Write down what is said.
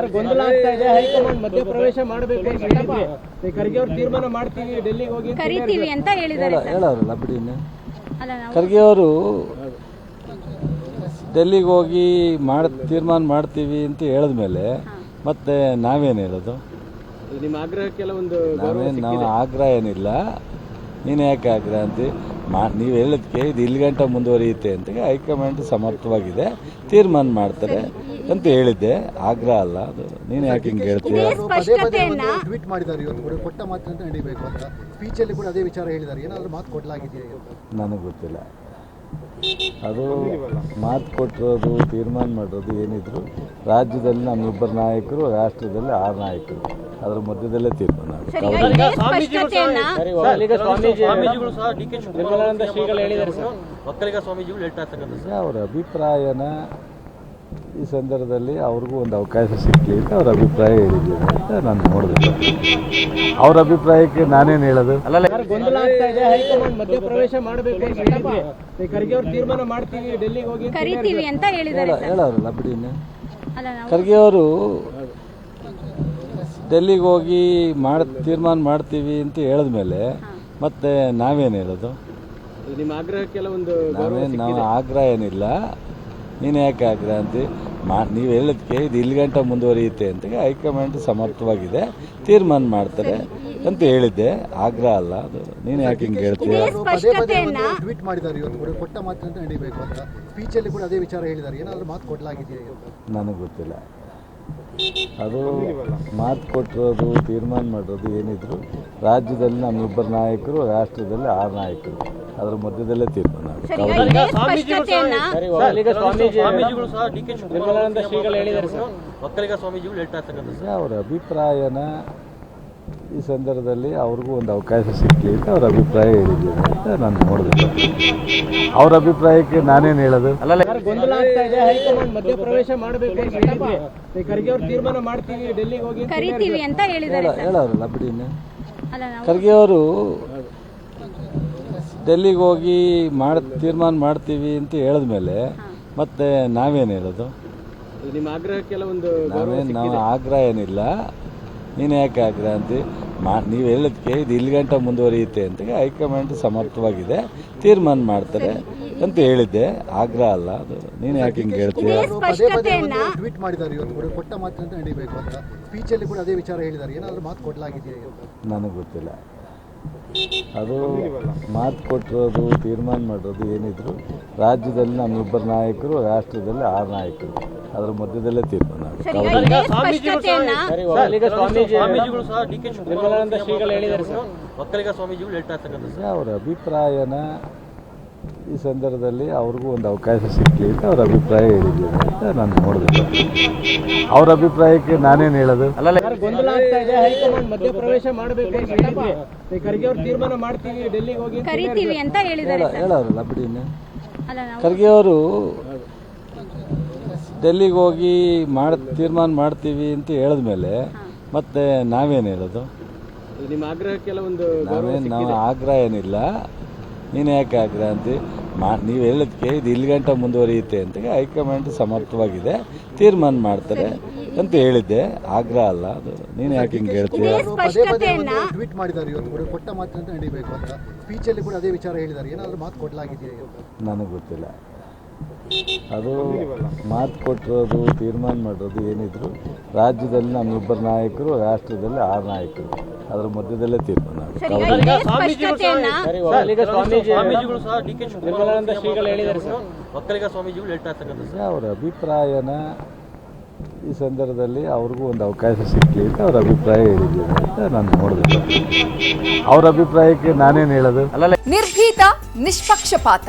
Sir ಗೊಂದಲ ಆಗ್ತಾ ಇದೆ ಹೈಕಮಾಂಡ್ ಮಧ್ಯಪ್ರವೇಶ ಮಾಡಬೇಕು ಅಂತ ಹೇಳಿದ್ವಿ ಖರ್ಗೆ ಅವ್ರು ತೀರ್ಮಾನ ಮಾಡ್ತೀವಿ ಡೆಲ್ಲಿಗೆ ಹೋಗಿ ಕರಿತೀವಿ ಅಂತ ಹೇಳಿದ್ದಾರೆ ಹೇಳ ಹೇಳೋರಲ್ಲ ಬಿಡಿ ಇನ್ನು ಅಲ್ಲ ನಾವು ಖರ್ಗೆ ಅವರು ಡೆಲ್ಲಿಗೆ ಹೋಗಿ ಮಾಡ ತೀರ್ಮಾನ ಮಾಡ್ತೀವಿ ಅಂತ ಹೇಳಿದ್ಮೇಲೆ ಮತ್ತೆ ನಾವೇನು ಹೇಳೋದು? ನಿಮ್ಮ ಆಗ್ರಹಕ್ಕೆಲ್ಲ ಒಂದು ನಾವೇನು ನಾವು ಆಗ್ರಹ ಏನಿಲ್ಲ. ನೀನು ಯಾಕೆ ಆಗ್ರಹ ಅಂತ ಮಾ ನೀವು ಹೇಳೋದಕ್ಕೆ ಇದು ಇಲ್ಲಿ ಗಂಟ ಮುಂದುವರಿಯುತ್ತೆ ಅಂತ ಹೈಕಮಾಂಡ್ ಸಮರ್ಥವಾಗಿದೆ. ತೀರ್ಮಾನ ಮಾಡ್ತಾರೆ. ಅಂತ ಹೇಳಿದ್ದೆ. ಆಗ್ರಹ ಅಲ್ಲ? ಅದು ನೀನು ಯಾಕೆ ಹಿಂಗೆ ಹೇಳ್ತೀಯ? ಇದೇ ಸ್ಪಷ್ಟತೆಯನ್ನ ಟ್ವೀಟ್ ಮಾಡಿದ್ದಾರೆ ಇವತ್ತು ಕೂಡ. ಕೊಟ್ಟ ಅಂತ ನಡೀಬೇಕು ಅಂತ. ಸ್ಪೀಚಲ್ಲಿ ಕೂಡ ಅದೇ ವಿಚಾರ ಹೇಳಿದ್ದಾರೆ. ಏನಾದರೂ ಮಾತು ಕೊಡಲಾಗಿದೆಯಾ ಇವತ್ತು? ನನಗೆ ಗೊತ್ತಿಲ್ಲ. ಅದು ಮಾತು ಕೊಟ್ಟಿರೋದು ತೀರ್ಮಾನ ಮಾಡೋದು ಏನಿದ್ರು ರಾಜ್ಯದಲ್ಲಿ ನಮ್ಮಿಬ್ಬರು ನಾಯಕರು ರಾಷ್ಟ್ರದಲ್ಲಿ ಆರು ನಾಯಕರು. ಅದ್ರ ಮಧ್ಯದಲ್ಲೇ ತೀರ್ಮಾನ ಆಗುತ್ತೆ. ಸರ್ ಈಗ ಇದೇ ಸ್ಪಷ್ಟತೆಯನ್ನ ಈಗ ಸ್ವಾಮೀಜಿ ಸ್ವಾಮೀಜಿಗಳು ಸಹ ಡಿ ಕೆ ನಿರ್ಮಲಾನಂದ ಶ್ರೀಗಳು ಹೇಳಿದ್ದಾರೆ ಸರ್. ಒಕ್ಕಲಿಗ ಸ್ವಾಮೀಜಿಗಳು ಹೇಳ್ತಾ ಇರ್ತಕ್ಕಂಥ ಈಗ ಅವರ ಅಭಿಪ್ರಾಯನ ಈ ಸಂದರ್ಭದಲ್ಲಿ ಅವ್ರಿಗೂ ಒಂದು ಅವಕಾಶ ಸಿಕ್ಕಲಿ ಅಂತ ಅವ್ರ ಅಭಿಪ್ರಾಯ ಹೇಳಿದ್ದೀನಿ ಅಂತ ನಾನು ನೋಡಿದೆ. ಅವ್ರ ಅಭಿಪ್ರಾಯಕ್ಕೆ ನಾನೇನು ಹೇಳೋದು? ಅಲ್ಲ ಗೊಂದಲ ಆಗ್ತಾ ಇದೆ ಹೈಕಮಾಂಡ್ ಮಧ್ಯಪ್ರವೇಶ ಮಾಡಬೇಕು ಅಂತ ಹೇಳಿದ್ವಿ ಈ ಖರ್ಗೆ ಅವ್ರು ತೀರ್ಮಾನ ಮಾಡ್ತೀವಿ ಡೆಲ್ಲಿಗೆ ಹೋಗಿ ಕರಿತೀವಿ ಅಂತ ಹೇಳಿದ್ದಾರೆ ಹೇಳ ಹೇಳೋರಲ್ಲ ಬಿಡಿ ಖರ್ಗೆ ಅವರು ಡೆಲ್ಲಿಗೆ ಹೋಗಿ ಮಾಡ್ ತೀರ್ಮಾನ ಮಾಡ್ತೀವಿ ಅಂತ ಹೇಳಿದ್ಮೇಲೆ ಮತ್ತೆ ನಾವೇನು ಹೇಳೋದು? ನಿಮ್ಮ ಆಗ್ರಹಕ್ಕೆಲ್ಲ ಒಂದು ನಾವೇನು ನಾವು ಆಗ್ರಹ ಏನಿಲ್ಲ. ನೀನು ಯಾಕೆ ಆಗ್ರಹ ಅಂತ ಮಾ ನೀವು ಹೇಳಿದ್ಕೆ ಇದು ಇಲ್ಲಿ ಗಂಟ ಮುಂದುವರಿಯುತ್ತೆ ಅಂತ ಹೈಕಮಾಂಡ್ ಸಮರ್ಥವಾಗಿದೆ ತೀರ್ಮಾನ ಮಾಡ್ತಾರೆ ಅಂತ ಹೇಳಿದ್ದೆ. ಆಗ್ರಹ ಅಲ್ಲ ಅದು. ನೀನು ಯಾಕೆ ಹಿಂಗೆ ಹೇಳ್ತೀಯ? ಪದೇ ಪದೇ ಟ್ವೀಟ್ ಮಾಡಿದ್ದಾರೆ ಇವತ್ತು ಕೂಡ ಕೊಟ್ಟ ಮಾತಿನಂತೆ ನಡೀಬೇಕು ಅಂತ. ಸ್ಪೀಚಲ್ಲಿ ಕೂಡ ಅದೇ ವಿಚಾರ ಹೇಳಿದ್ದಾರೆ. ಏನಾದರೂ ಮಾತು ಕೊಡಲಾಗಿದೆಯಾ ನನಗೆ ಗೊತ್ತಿಲ್ಲ. ಅದು ಮಾತು ಕೊಟ್ಟಿರೋದು ತೀರ್ಮಾನ ಮಾಡಿರೋದು ಏನಿದ್ರು ರಾಜ್ಯದಲ್ಲಿ ನಮ್ಮಿಬ್ಬರು ನಾಯಕರು ರಾಷ್ಟ್ರದಲ್ಲಿ ಆರು ನಾಯಕರು. ಅದ್ರ ಮಧ್ಯದಲ್ಲೇ ತೀರ್ಮಾನ. ಆಗುತ್ತೆ ಸರ್ ಈಗ ಇದೇ ಸ್ಪಷ್ಟತೆಯನ್ನ ಈಗ ಸ್ವಾಮೀಜಿಗಳು ಸಹ ಡಿ ಕೆ ನಿರ್ಮಲಾನಂದ ಶ್ರೀಗಳು ಹೇಳಿದ್ದಾರೆ ಸರ್. ಒಕ್ಕಲಿಗ ಸ್ವಾಮೀಜಿಗಳು ಹೇಳ್ತಾ ಇರ್ತಕ್ಕಂಥ ಅವರ ಅಭಿಪ್ರಾಯನ ಈ ಸಂದರ್ಭದಲ್ಲಿ ಅವ್ರಿಗೂ ಒಂದು ಅವಕಾಶ ಸಿಕ್ಕಲಿ ಅಂತ ಅವ್ರ ಅಭಿಪ್ರಾಯ ಹೇಳಿದ್ದೀನಿ ಅಂತ ನಾನು ನೋಡಿದೆ. ಅವ್ರ ಅಭಿಪ್ರಾಯಕ್ಕೆ ನಾನೇನು ಹೇಳೋದು? ಅಲ್ಲ ಗೊಂದಲ ಆಗ್ತಾ ಇದೆ ಹೈಕಮಾಂಡ್ ಮಧ್ಯಪ್ರವೇಶ ಮಾಡಬೇಕು ಅಂತ ಹೇಳಿದ್ವಿ ಈ ಖರ್ಗೆ ಅವ್ರು ತೀರ್ಮಾನ ಮಾಡ್ತೀವಿ ಡೆಲ್ಲಿಗೆ ಹೋಗಿ ಅಂತ ಕರಿತೀವಿ ಅಂತ ಹೇಳಿದ್ದಾರೆ ಹೇಳ ಹೇಳೋರಲ್ಲ ಬಿಡಿ ಖರ್ಗೆ ಅವರು ಡೆಲ್ಲಿಗೆ ಹೋಗಿ ಮಾಡ ತೀರ್ಮಾನ ಮಾಡ್ತೀವಿ ಅಂತ ಹೇಳಿದ್ಮೇಲೆ ಮತ್ತೆ ನಾವೇನು ಹೇಳೋದು? ನಿಮ್ಮ ಆಗ್ರಹಕ್ಕೆಲ್ಲ ಒಂದು ನಾವೇನು ನಾವು ಆಗ್ರಹ ಏನಿಲ್ಲ. ನೀನು ಯಾಕೆ ಆಗ್ರಹ ಅಂತ ಮಾ ನೀವು ಹೇಳೋದಕ್ಕೆ ಇದು ಇಲ್ಲಿ ಗಂಟ ಮುಂದುವರಿಯುತ್ತೆ ಅಂತ ಹೈಕಮಾಂಡ್ ಸಮರ್ಥವಾಗಿದೆ ತೀರ್ಮಾನ ಮಾಡ್ತಾರೆ ಅಂತ ಹೇಳಿದ್ದೆ. ಆಗ್ರಹ ಅಲ್ಲ ಅದು ನೀನು ಯಾಕೆ ಹಿಂಗೆ ಹೇಳ್ತೀಯ? ಪದೇ ಪದೇ ಟ್ವೀಟ್ ಮಾಡಿದ್ದಾರೆ ಇವತ್ತು ಕೊಟ್ಟ ಮಾತಿನಂತೆ ನಡೀಬೇಕು. ಅಂತ ಸ್ಪೀಚಲ್ಲಿ ಕೂಡ ಅದೇ ವಿಚಾರ ಹೇಳಿದ್ದಾರೆ ಏನಾದರೂ ಮಾತು ಕೊಡಲಾಗಿದೆಯಾ ನನಗೆ ಗೊತ್ತಿಲ್ಲ. ಅದು ಮಾತು ಕೊಟ್ಟಿರೋದು ತೀರ್ಮಾನ ಮಾಡೋದು ಏನಿದ್ರು ರಾಜ್ಯದಲ್ಲಿ ನಮ್ಮಿಬ್ಬರು ನಾಯಕರು ರಾಷ್ಟ್ರದಲ್ಲಿ ಆರು ನಾಯಕರು. ಅದ್ರ ಮಧ್ಯದಲ್ಲೇ ತೀರ್ಮಾನ. ಒಕ್ಕಲಿಗ ಸ್ವಾಮೀಜಿಗಳು ಹೇಳ್ತಾ ಇರ್ತಕ್ಕಂಥ ಅವರ ಅಭಿಪ್ರಾಯನ ಈ ಸಂದರ್ಭದಲ್ಲಿ ಅವ್ರಿಗೂ ಒಂದು ಅವಕಾಶ ಸಿಕ್ಕಲಿ ಅಂತ ಅವ್ರ ಅಭಿಪ್ರಾಯ ಹೇಳಿದ್ದೀನಿ ಅಂತ ನಾನು ನೋಡಿದೆ. ಅವ್ರ ಅಭಿಪ್ರಾಯಕ್ಕೆ ನಾನೇನು ಹೇಳೋದು? ಸರ್ ಗೊಂದಲ ಆಗ್ತಾ ಇದೆ? ಹೈಕಮಾಂಡ್ ಮಧ್ಯಪ್ರವೇಶ ಮಾಡಬೇಕು ಅಂತ ಹೇಳಿದ್ವಿ ಈ ಖರ್ಗೆ ಅವ್ರು ತೀರ್ಮಾನ ಮಾಡ್ತೀವಿ ಡೆಲ್ಲಿಗೆ ಹೋಗಿ ಅಂತ ಕರಿತೀವಿ ಅಂತ ಹೇಳಿದ್ದಾರೆ ಹೇಳ ಹೇಳೋರಲ್ಲ ಬಿಡಿ ಖರ್ಗೆ ಅವರು ಡೆಲ್ಲಿಗೆ ಹೋಗಿ ಮಾಡ್ ತೀರ್ಮಾನ ಮಾಡ್ತೀವಿ ಅಂತ ಹೇಳಿದ್ಮೇಲೆ ಮತ್ತೆ ನಾವೇನು ಹೇಳೋದು? ನಿಮ್ಮ ಆಗ್ರಹಕ್ಕೆಲ್ಲ ಒಂದು ನಾವೇನು ನಾವು ಆಗ್ರಹ ಏನಿಲ್ಲ. ನೀನು ಯಾಕೆ ಆಗ್ರಹ ಅಂತ ಮಾ ನೀವು ಹೇಳೋದಕ್ಕೆ ಇದು ಇಲ್ಲಿ ಗಂಟ ಮುಂದುವರಿಯುತ್ತೆ ಅಂತ ಹೈಕಮಾಂಡ್ ಸಮರ್ಥವಾಗಿದೆ. ತೀರ್ಮಾನ ಮಾಡ್ತಾರೆ ಅಂತ ಹೇಳಿದ್ದೆ. ಆಗ್ರಹ ಅಲ್ಲ ಅದು. ನೀನು ಯಾಕೆ ಹಿಂಗೆ ಹೇಳ್ತೀಯ? ಪದೇ ಪದೇ ಸ್ಪಷ್ಟತೆಯನ್ನ ಟ್ವೀಟ್ ಮಾಡಿದ್ದಾರೆ ಇವತ್ತು ಕೊಟ್ಟ ಕೊಟ್ಟ ಮಾತಿನಂತೆ ನಡಿಬೇಕು. ಅಂತ ಸ್ಪೀಚಲ್ಲಿ ಕೂಡ ಅದೇ ವಿಚಾರ ಹೇಳಿದ್ದಾರೆ. ಏನಾದರೂ ಮಾತು ಕೊಡಲಾಗಿದೆಯಾ ನನಗೆ ಗೊತ್ತಿಲ್ಲ. ಅದು ಮಾತು ಕೊಟ್ಟಿರೋದು ತೀರ್ಮಾನ ಮಾಡಿರೋದು ಏನಿದ್ರು ರಾಜ್ಯದಲ್ಲಿ ನಮ್ಮಿಬ್ಬರು ನಾಯಕರು ರಾಷ್ಟ್ರದಲ್ಲಿ ಆರು ನಾಯಕರು. ಅದ್ರ ಮಧ್ಯದಲ್ಲೇ ತೀರ್ಮಾನ. ಆಗುತ್ತೆ ಸರ್ ಈಗ ಇದೇ ಸ್ಪಷ್ಟತೆಯನ್ನ ಈಗ ಸ್ವಾಮೀಜಿಗಳು ಸಹ ಡಿ ಕೆ ನಿರ್ಮಲಾನಂದ ಶ್ರೀಗಳು ಹೇಳಿದ್ದಾರೆ ಸರ್. ಒಕ್ಕಲಿಗ ಸ್ವಾಮೀಜಿಗಳು ಹೇಳ್ತಾ ಇರ್ತಕ್ಕಂಥ ಅವರ ಅಭಿಪ್ರಾಯನ ಈ ಸಂದರ್ಭದಲ್ಲಿ ಅವ್ರಿಗೂ ಒಂದು ಅವಕಾಶ ಸಿಕ್ಕಲಿ ಅಂತ ಅವ್ರ ಅಭಿಪ್ರಾಯ ಹೇಳಿದ್ದೀನಿ ಅಂತ ನಾನು ನೋಡಿದೆ. ಅವ್ರ ಅಭಿಪ್ರಾಯಕ್ಕೆ ನಾನೇನು ಹೇಳೋದು? ನಿರ್ಭೀತ ನಿಷ್ಪಕ್ಷಪಾತ.